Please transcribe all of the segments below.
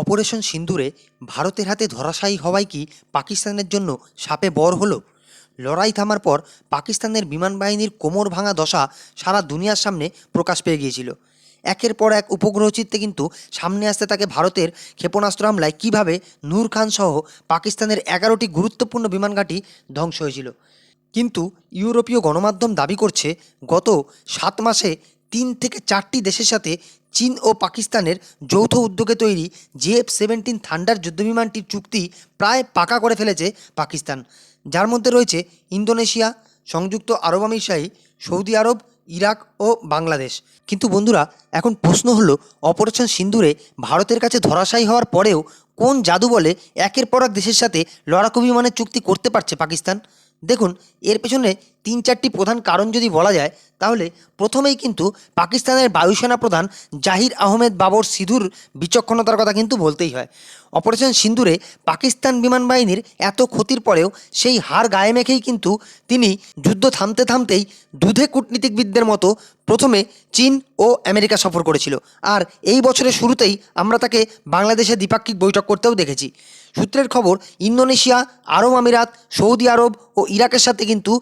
Operation সিন্দুরে ভারতের হাতে ধরাশায়ী হওয়াই কি পাকিস্তানের জন্য সাপে বর হলো? লড়াই থামার পর পাকিস্তানের বিমান বাহিনীর কোমর ভাঙা দশা সারা দুনিয়ার সামনে প্রকাশ পেয়ে গিয়েছিল। একের পর এক উপগ্রহ চিত্রে কিন্তু সামনে আসতে থাকে ভারতের ক্ষেপণাস্ত্র হামলায় কীভাবে নূর খান সহ পাকিস্তানের এগারোটি গুরুত্বপূর্ণ বিমানঘাঁটি ধ্বংস হয়েছিল। কিন্তু ইউরোপীয় গণমাধ্যম দাবি করছে, গত সাত মাসে তিন থেকে চারটি দেশের সাথে চীন ও পাকিস্তানের যৌথ উদ্যোগে তৈরি জেএফ সেভেন্টিন থান্ডার যুদ্ধবিমানটির চুক্তি প্রায় পাকা করে ফেলেছে পাকিস্তান। যার মধ্যে রয়েছে ইন্দোনেশিয়া, সংযুক্ত আরব আমিরশাহী সৌদি আরব, ইরাক ও বাংলাদেশ। কিন্তু বন্ধুরা, এখন প্রশ্ন হলো, অপারেশন সিন্দুরে ভারতের কাছে ধরাশায়ী হওয়ার পরেও কোন জাদু বলে একের পর এক দেশের সাথে লড়াকু বিমানের চুক্তি করতে পারছে পাকিস্তান? দেখুন, এর পেছনে তিন চারটি প্রধান কারণ যদি বলা যায়, তাহলে প্রথমেই কিন্তু পাকিস্তানের বায়ুসেনা প্রধান জাহির আহমেদ বাবর সিধুর বিচক্ষণতার কথা কিন্তু বলতেই হয়। অপারেশন সিন্দুরে পাকিস্তান বিমান বাহিনীর এত ক্ষতির পরেও সেই হার গায়ে মেখেই কিন্তু তিনি যুদ্ধ থামতে থামতেই দুধে কূটনীতিকবিদদের মতো প্রথমে চীন ও আমেরিকা সফর করেছিল। আর এই বছরের শুরুতেই আমরা তাকে বাংলাদেশে দ্বিপাক্ষিক বৈঠক করতেও দেখেছি। সূত্রের খবর, ইন্দোনেশিয়া, আরব আমিরাত, সৌদি আরব ও ইরাকের সাথে কিন্তু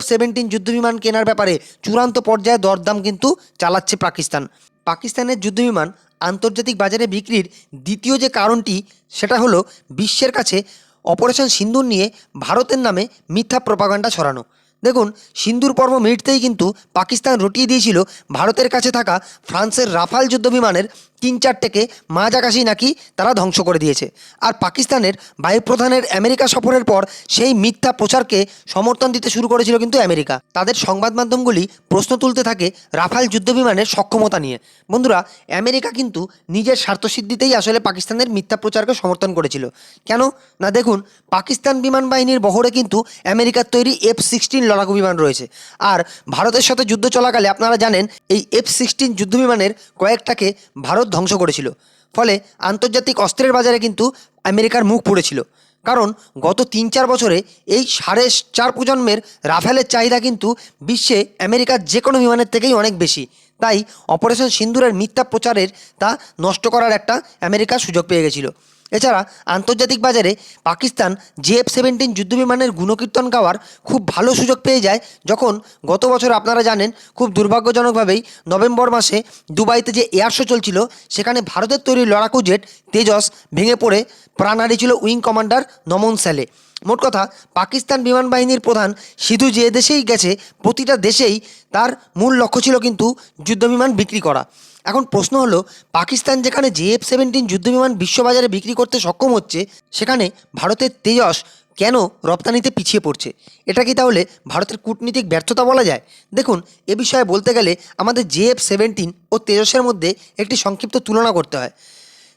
জেএফ সেভেন্টিন যুদ্ধবিমান কেনার ব্যাপারে চূড়ান্ত পর্যায়ে দরদাম কিন্তু চালাচ্ছে পাকিস্তান। পাকিস্তানের যুদ্ধবিমান আন্তর্জাতিক বাজারে বিক্রির দ্বিতীয় যে কারণটি, সেটা হলো বিশ্বের কাছে অপারেশন সিন্দুর নিয়ে ভারতের নামে মিথ্যা প্রপাগান্ডা ছড়ানো। দেখুন, সিন্দুর পর্ব মিটতেই কিন্তু পাকিস্তান রটিয়ে দিয়েছিল ভারতের কাছে থাকা ফ্রান্সের রাফাল যুদ্ধবিমানের তিন চারটেকে মাঝাকাশি নাকি তারা ধ্বংস করে দিয়েছে। আর পাকিস্তানের বায়ুপ্রধানের আমেরিকা সফরের পর সেই মিথ্যা প্রচারকে সমর্থন দিতে শুরু করেছিল কিন্তু আমেরিকা। তাদের সংবাদ মাধ্যমগুলি প্রশ্ন তুলতে থাকে রাফাল যুদ্ধবিমানের সক্ষমতা নিয়ে। বন্ধুরা, আমেরিকা কিন্তু নিজের স্বার্থসিদ্ধিতেই আসলে পাকিস্তানের মিথ্যা প্রচারকে সমর্থন করেছিল। কেন? না, দেখুন, পাকিস্তান বিমান বাহিনীর বহরে কিন্তু আমেরিকার তৈরি এফ সিক্সটিন লড়াকু বিমান রয়েছে। আর ভারতের সাথে যুদ্ধ চলাকালে আপনারা জানেন, এই এফ সিক্সটিন যুদ্ধবিমানের কয়েকটাকে ভারত ধ্বংস করেছিল। ফলে আন্তর্জাতিক অস্ত্রের বাজারে কিন্তু আমেরিকার মুখ পড়েছিল। কারণ গত তিন চার বছরে এই সাড়ে চার প্রজন্মের রাফেলের চাহিদা কিন্তু বিশ্বে আমেরিকার যে কোনো বিমানের থেকেই অনেক বেশি। তাই অপারেশন সিন্দুরের মিথ্যা প্রচারের তা নষ্ট করার একটা আমেরিকা সুযোগ পেয়ে গেছিল। এছাড়া আন্তর্জাতিক বাজারে পাকিস্তান জেএফ সেভেন্টিন যুদ্ধবিমানের গুণকীর্তন গাওয়ার খুব ভালো সুযোগ পেয়ে যায় যখন গত বছর আপনারা জানেন খুব দুর্ভাগ্যজনকভাবেই নভেম্বর মাসে দুবাইতে যে এয়ার শো চলছিল, সেখানে ভারতের তৈরি লড়াকু জেট তেজস ভেঙে পড়ে প্রাণ হারিয়েছিল উইং কমান্ডার নমন স্যালে মোট কথা, পাকিস্তান বিমান বাহিনীর প্রধান সিধু যে দেশেই গেছে, প্রতিটা দেশেই তার মূল লক্ষ্য ছিল কিন্তু যুদ্ধবিমান বিক্রি করা। এখন প্রশ্ন হলো, পাকিস্তান যেখানে জেএফ সেভেন্টিন যুদ্ধবিমান বিশ্ববাজারে বিক্রি করতে সক্ষম হচ্ছে, সেখানে ভারতের তেজস কেন রপ্তানিতে পিছিয়ে পড়ছে? এটা কি তাহলে ভারতের কূটনীতিক ব্যর্থতা বলা যায়? দেখুন, এ বিষয়ে বলতে গেলে আমাদের জেএফ সেভেন্টিন ও তেজসের মধ্যে একটি সংক্ষিপ্ত তুলনা করতে হয়।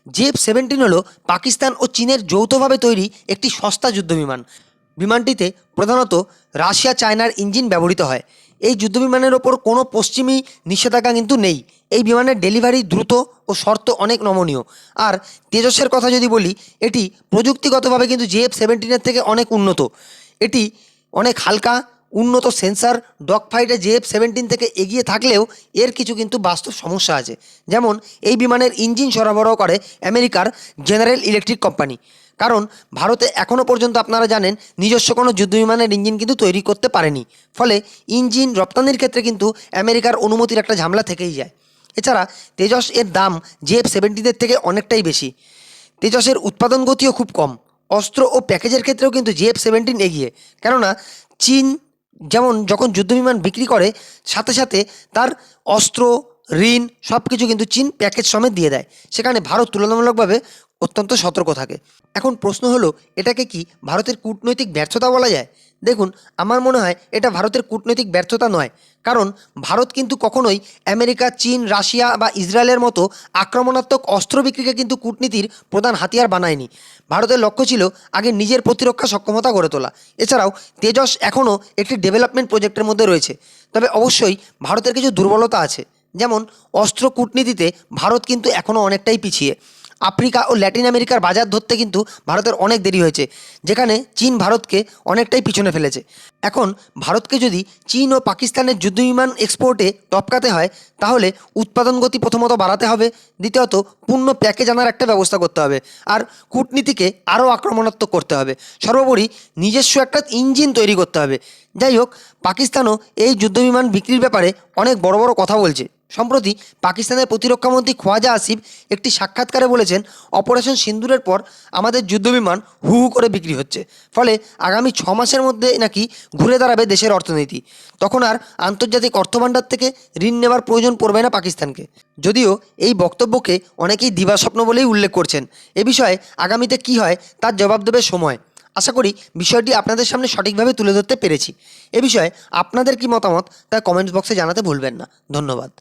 জেএফ সেভেন্টিন হলো পাকিস্তান ও চীনের যৌথভাবে তৈরি একটি সস্তা যুদ্ধবিমান। বিমানটিতে প্রধানত রাশিয়া চায়নার ইঞ্জিন ব্যবহৃত হয়। এই যুদ্ধবিমানের ওপর কোনো পশ্চিমী নিষেধাজ্ঞা কিন্তু নেই। এই বিমানের ডেলিভারি দ্রুত ও শর্ত অনেক নমনীয়। আর তেজসের কথা যদি বলি, এটি প্রযুক্তিগতভাবে কিন্তু জেএফ সেভেন্টিনের থেকে অনেক উন্নত। এটি অনেক হালকা, উন্নত সেন্সার ডগ ফাইটে জেএফ সেভেন্টিন থেকে এগিয়ে থাকলেও এর কিছু কিন্তু বাস্তব সমস্যা আছে। যেমন, এই বিমানের ইঞ্জিন সরবরাহ করে আমেরিকার জেনারেল ইলেকট্রিক কোম্পানি। কারণ ভারতে এখনও পর্যন্ত আপনারা জানেন নিজস্ব কোনো যুদ্ধবিমানের ইঞ্জিন কিন্তু তৈরি করতে পারেনি। ফলে ইঞ্জিন রপ্তানির ক্ষেত্রে কিন্তু আমেরিকার অনুমতির একটা ঝামেলা থেকেই যায়। এছাড়া তেজস এর দাম জেএফ সেভেন্টিনের থেকে অনেকটাই বেশি। তেজসের উৎপাদন গতিও খুব কম। অস্ত্র ও প্যাকেজের ক্ষেত্রেও কিন্তু জেএফ সেভেন্টিন এগিয়ে। কেননা চীন যেমন যখন যুদ্ধবিমান বিক্রি করে, সাথে সাথে তার অস্ত্র ঋণ সব কিছু কিন্তু চীন প্যাকেজ সমেত দিয়ে দেয়। সেখানে ভারত তুলনামূলকভাবে অত্যন্ত সতর্ক থাকে। এখন প্রশ্ন হলো, এটাকে কি ভারতের কূটনৈতিক ব্যর্থতা বলা যায়? দেখুন, আমার মনে হয় এটা ভারতের কূটনৈতিক ব্যর্থতা নয়। কারণ ভারত কিন্তু কখনোই আমেরিকা, চীন, রাশিয়া বা ইসরায়েলের মতো আক্রমণাত্মক অস্ত্র বিক্রিকে কিন্তু কূটনীতির প্রধান হাতিয়ার বানায়নি। ভারতের লক্ষ্য ছিল আগে নিজের প্রতিরক্ষা সক্ষমতা গড়ে তোলা। এছাড়াও তেজস এখনও একটি ডেভেলপমেন্ট প্রজেক্টের মধ্যে রয়েছে। তবে অবশ্যই ভারতের কিছু দুর্বলতা আছে। যেমন অস্ত্র কূটনীতিতে ভারত কিন্তু এখনও অনেকটাই পিছিয়ে। আফ্রিকা ও ল্যাটিন আমেরিকার বাজার ধরতে কিন্তু ভারতের অনেক দেরি হয়েছে, যেখানে চীন ভারতকে অনেকটাই পিছনে ফেলেছে। এখন ভারতকে যদি চীন ও পাকিস্তানের যুদ্ধবিমান এক্সপোর্টে টপকাতে হয়, তাহলে উৎপাদন গতি প্রথমত বাড়াতে হবে, দ্বিতীয়ত পূর্ণ প্যাকেজ আনার একটা ব্যবস্থা করতে হবে, আর কূটনীতিকে আরও আক্রমণাত্মক করতে হবে। সর্বোপরি নিজস্ব একটা ইঞ্জিন তৈরি করতে হবে। যাই হোক, পাকিস্তানও এই যুদ্ধবিমান বিক্রির ব্যাপারে অনেক বড় বড় কথা বলছে। সম্প্রতি পাকিস্তানের প্রতিরক্ষামন্ত্রী খোয়াজা আসিফ একটি সাক্ষাৎকারে বলেছেন, অপারেশন সিন্দুরের পর আমাদের যুদ্ধবিমান হু হু করে বিক্রি হচ্ছে। ফলে আগামী ছ মাসের মধ্যে নাকি ঘুরে দাঁড়াবে দেশের অর্থনীতি। তখন আর আন্তর্জাতিক অর্থভাণ্ডার থেকে ঋণ নেওয়ার প্রয়োজন পড়বে না পাকিস্তানকে। যদিও এই বক্তব্যকে অনেকেই দিবাস্বপ্ন বলেই উল্লেখ করছেন। এ বিষয়ে আগামীতে কী হয় তার জবাব দেবে সময়। আশা করি বিষয়টি আপনাদের সামনে সঠিকভাবে তুলে ধরতে পেরেছি। এ বিষয়ে আপনাদের কি মতামত তা কমেন্টস বক্সে জানাতে ভুলবেন না। ধন্যবাদ।